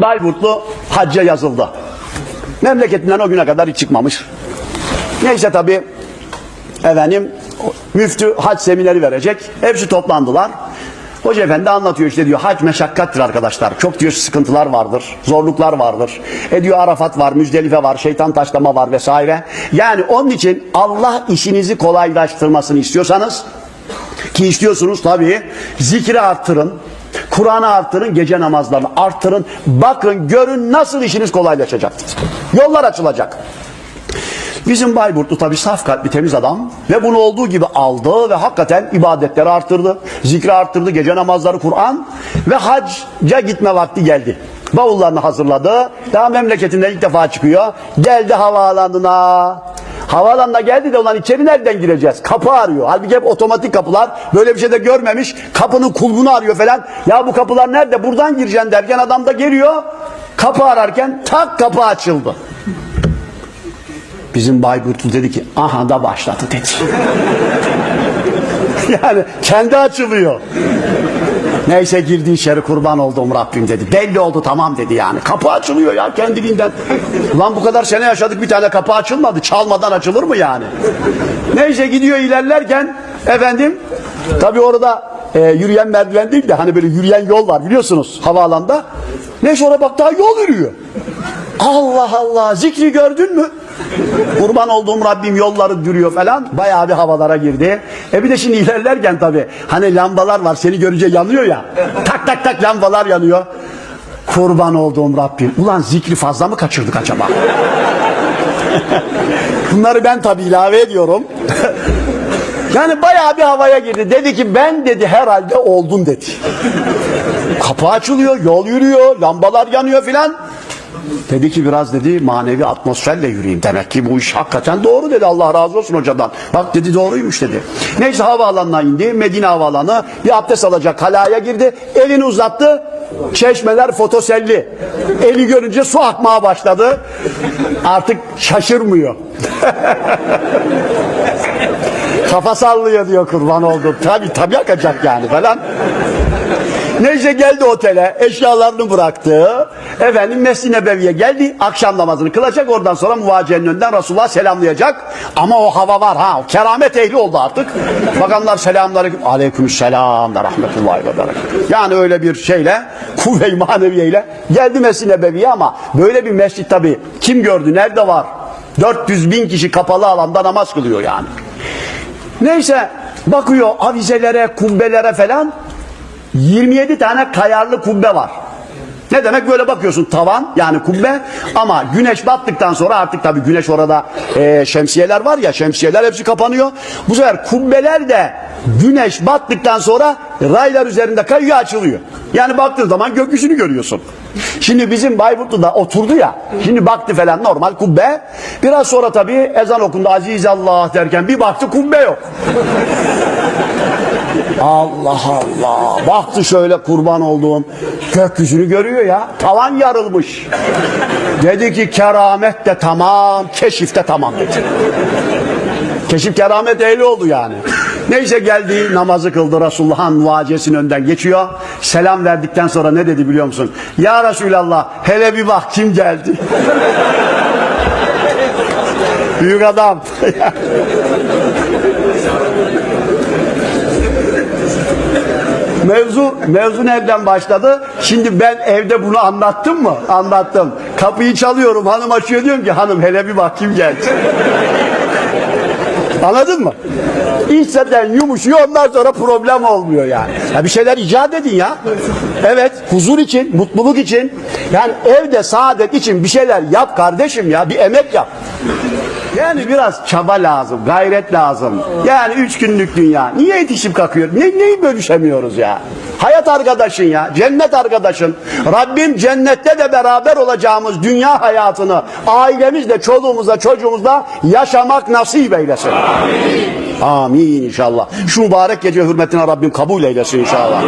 Bayburtlu hacca yazıldı. Memleketinden o güne kadar hiç çıkmamış. Neyse tabi efendim müftü hac semineri verecek. Hepsi toplandılar. Hoca efendi anlatıyor işte diyor hac meşakkattir arkadaşlar. Çok diyor sıkıntılar vardır, zorluklar vardır. E diyor Arafat var, Müzdelife var, şeytan taşlama var vesaire. Yani onun için Allah işinizi kolaylaştırmasını istiyorsanız ki istiyorsunuz tabii zikri arttırın. Kur'an'ı arttırın, gece namazlarını arttırın. Bakın, görün nasıl işiniz kolaylaşacaktır. Yollar açılacak. Bizim Bayburtlu tabi saf kalpli temiz adam ve bunu olduğu gibi aldı ve hakikaten ibadetleri arttırdı. Zikri arttırdı, gece namazları, Kur'an ve hacca gitme vakti geldi. Bavullarını hazırladı. Daha memleketinden ilk defa çıkıyor. Geldi havaalanına. Havaalanına geldi de ulan içeri nereden gireceğiz? Kapı arıyor. Halbuki hep otomatik kapılar. Böyle bir şey de görmemiş. Kapının kulbunu arıyor falan. Ya bu kapılar nerede? Buradan gireceksin derken adam da geliyor. Kapı ararken tak kapı açıldı. Bizim Bayburtlu dedi ki aha da başladı dedi. yani kendi açılıyor. Neyse girdi içeri kurban olduğum Rabbim dedi. Belli oldu tamam dedi yani. Kapı açılıyor ya kendiliğinden. Ulan bu kadar sene yaşadık bir tane kapı açılmadı. Çalmadan açılır mı yani? Neyse gidiyor ilerlerken efendim tabi orada e, yürüyen merdiven değil de hani böyle yürüyen yol var biliyorsunuz havaalanında. Neyse oraya bak daha yol yürüyor. Allah Allah zikri gördün mü? Kurban olduğum Rabbim yolları dürüyor falan. Bayağı bir havalara girdi. E bir de şimdi ilerlerken tabii hani lambalar var seni görünce yanıyor ya. Tak tak tak lambalar yanıyor. Kurban olduğum Rabbim. Ulan zikri fazla mı kaçırdık acaba? Bunları ben tabii ilave ediyorum. yani bayağı bir havaya girdi. Dedi ki ben dedi herhalde oldum dedi. Kapı açılıyor, yol yürüyor, lambalar yanıyor filan. Dedi ki biraz dedi manevi atmosferle yürüyeyim. Demek ki bu iş hakikaten doğru dedi. Allah razı olsun hocadan. Bak dedi doğruymuş dedi. Neyse havaalanına indi. Medine havaalanı. Bir abdest alacak halaya girdi. Elini uzattı. Çeşmeler fotoselli. Eli görünce su akmaya başladı. Artık şaşırmıyor. Kafa sallıyor diyor kurban oldum. Tabi tabi akacak yani falan. Neyse geldi otele, eşyalarını bıraktı. Efendim Mescid-i Nebevi'ye geldi. Akşam namazını kılacak. Oradan sonra muvaciyenin önünden Resulullah selamlayacak. Ama o hava var ha. O keramet ehli oldu artık. Bakanlar selamları aleyküm selam ve rahmetullahi ve berekat. Yani öyle bir şeyle kuvve-i maneviyeyle geldi Mescid-i Nebevi'ye ama böyle bir mescit tabi kim gördü? Nerede var? 400 bin kişi kapalı alanda namaz kılıyor yani. Neyse bakıyor avizelere, kubbelere falan 27 tane kayarlı kubbe var. Ne demek böyle bakıyorsun tavan yani kubbe ama güneş battıktan sonra artık tabii güneş orada e, şemsiyeler var ya şemsiyeler hepsi kapanıyor. Bu sefer kubbeler de güneş battıktan sonra raylar üzerinde kayıyor açılıyor. Yani baktığın zaman gökyüzünü görüyorsun. Şimdi bizim Bayburtlu'da oturdu ya. Şimdi baktı falan normal kubbe. Biraz sonra tabii ezan okundu Aziz Allah derken bir baktı kubbe yok. Allah Allah. Baktı şöyle kurban olduğum gökyüzünü görüyor ya. Tavan yarılmış. Dedi ki keramet de tamam, keşif de tamam dedi. Keşif keramet ehli oldu yani. Neyse geldi namazı kıldı Resulullah'ın vacesinin önden geçiyor. Selam verdikten sonra ne dedi biliyor musun? Ya Resulallah hele bir bak kim geldi. Büyük adam. Mevzu mevzu nereden başladı? Şimdi ben evde bunu anlattım mı? Anlattım. Kapıyı çalıyorum. Hanım açıyor diyorum ki hanım hele bir bak kim geldi. Anladın mı? Zaten yumuşuyor ondan sonra problem olmuyor yani. Ya bir şeyler icat edin ya. Evet huzur için, mutluluk için. Yani evde saadet için bir şeyler yap kardeşim ya. Bir emek yap. Yani biraz çaba lazım, gayret lazım. Yani üç günlük dünya. Niye yetişip kalkıyor? Ne, neyi bölüşemiyoruz ya? Hayat arkadaşın ya, cennet arkadaşın. Rabbim cennette de beraber olacağımız dünya hayatını ailemizle, çoluğumuzla, çocuğumuzla yaşamak nasip eylesin. Amin. Amin inşallah. Şu mübarek gece hürmetine Rabbim kabul eylesin inşallah.